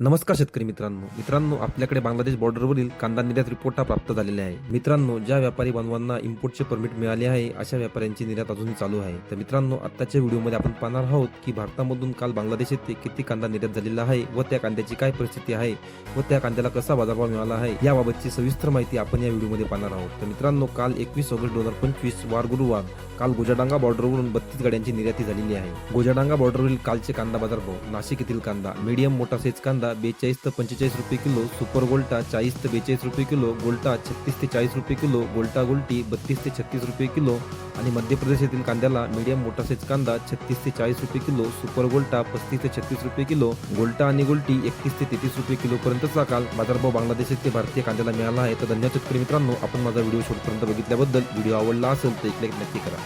नमस्कार शेतकरी मित्रांनो. मित्रांनो आपल्याकडे बांगलादेश बॉर्डरवरील कांदा निर्यात रिपोर्ट हा प्राप्त झालेला आहे. मित्रांनो ज्या व्यापारी बांधवांना इम्पोर्टचे परमिट मिळाले आहे अशा व्यापाऱ्यांची निर्यात अजूनही चालू आहे. तर मित्रांनो आत्ताच्या व्हिडिओमध्ये आपण पाहणार आहोत की भारतामधून काल बांगलादेश येथे किती कांदा निर्यात झालेला आहे व त्या कांद्याची काय परिस्थिती आहे व त्या कांद्याला कसा बाजारभाव मिळाला आहे याबाबतची सविस्तर माहिती आपण या व्हिडिओमध्ये पाहणार आहोत. तर मित्रांनो काल एकवीस ऑगस्ट दोन हजार पंचवीस वार गुरुवार काल गोजाडांगा बॉर्डरवरून बत्तीस गाड्यांची निर्याती झालेली आहे. गोजाडांगा बॉर्डरवरील कालचे कांदा बाजारभाव नाशिक येथील कांदा मीडियम मोठा सेज कांदा बेचाळीस ते पंचेचाळीस रुपये किलो सुपर गोल्टा चाळीस ते बेचाळीस रुपये किलो गोल्टा छत्तीस ते चाळीस रुपये किलो गोल्टा गोल्टी बत्तीस ते छत्तीस रुपये किलो आणि मध्य प्रदेश येथील कांद्याला मीडियम मोठा सेज कांदा छत्तीस ते चाळीस रुपये किलो सुपर गोल्टा पस्तीस ते छत्तीस रुपये किलो गोल्टा आणि गोल्टी एकतीस ते तेहतीस रुपये किलो पर्यंतचा काल बाजारभाव बांगलादेश येथे भारतीय कांद्याला मिळाला आहे. तर धन्यवाद शेतकरी मित्रांनो आपण माझा व्हिडिओ शेवटपर्यंत बघितल्याबद्दल. व्हिडिओ आवडला असेल तर एक लाईक नक्की करा.